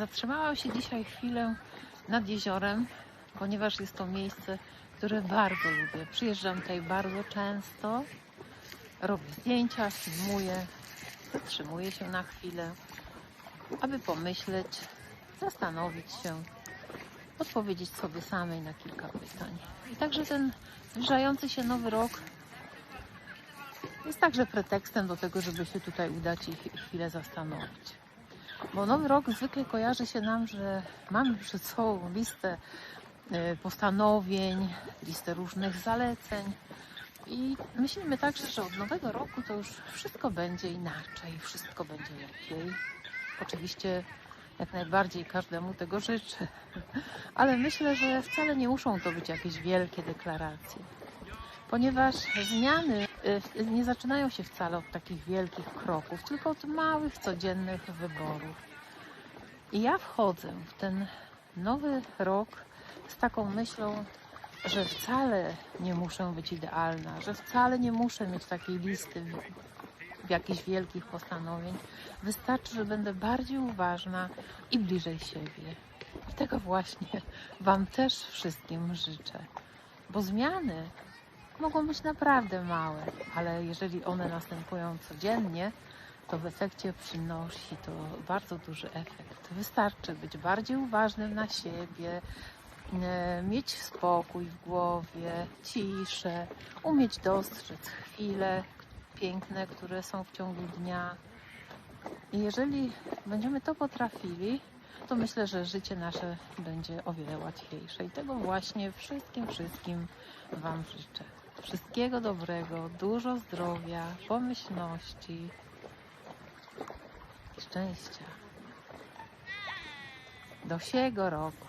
Zatrzymałam się dzisiaj chwilę nad jeziorem, ponieważ jest to miejsce, które bardzo lubię. Przyjeżdżam tutaj bardzo często, robię zdjęcia, filmuję, zatrzymuję się na chwilę, aby pomyśleć, zastanowić się, odpowiedzieć sobie samej na kilka pytań. I także ten zbliżający się nowy rok jest także pretekstem do tego, żeby się tutaj udać i ch- chwilę zastanowić. Bo nowy rok zwykle kojarzy się nam, że mamy przed sobą listę e, postanowień, listę różnych zaleceń i myślimy także, że od nowego roku to już wszystko będzie inaczej, wszystko będzie lepiej. Oczywiście jak najbardziej każdemu tego życzę, ale myślę, że wcale nie muszą to być jakieś wielkie deklaracje ponieważ zmiany y, nie zaczynają się wcale od takich wielkich kroków, tylko od małych, codziennych wyborów. I ja wchodzę w ten nowy rok z taką myślą, że wcale nie muszę być idealna, że wcale nie muszę mieć takiej listy jakichś wielkich postanowień. Wystarczy, że będę bardziej uważna i bliżej siebie. I tego właśnie Wam też wszystkim życzę. Bo zmiany mogą być naprawdę małe, ale jeżeli one następują codziennie, to w efekcie przynosi to bardzo duży efekt. Wystarczy być bardziej uważnym na siebie, e, mieć spokój w głowie, ciszę, umieć dostrzec chwile piękne, które są w ciągu dnia. I jeżeli będziemy to potrafili, to myślę, że życie nasze będzie o wiele łatwiejsze. I tego właśnie wszystkim, wszystkim Wam życzę. Wszystkiego dobrego, dużo zdrowia, pomyślności i szczęścia. Do siego roku.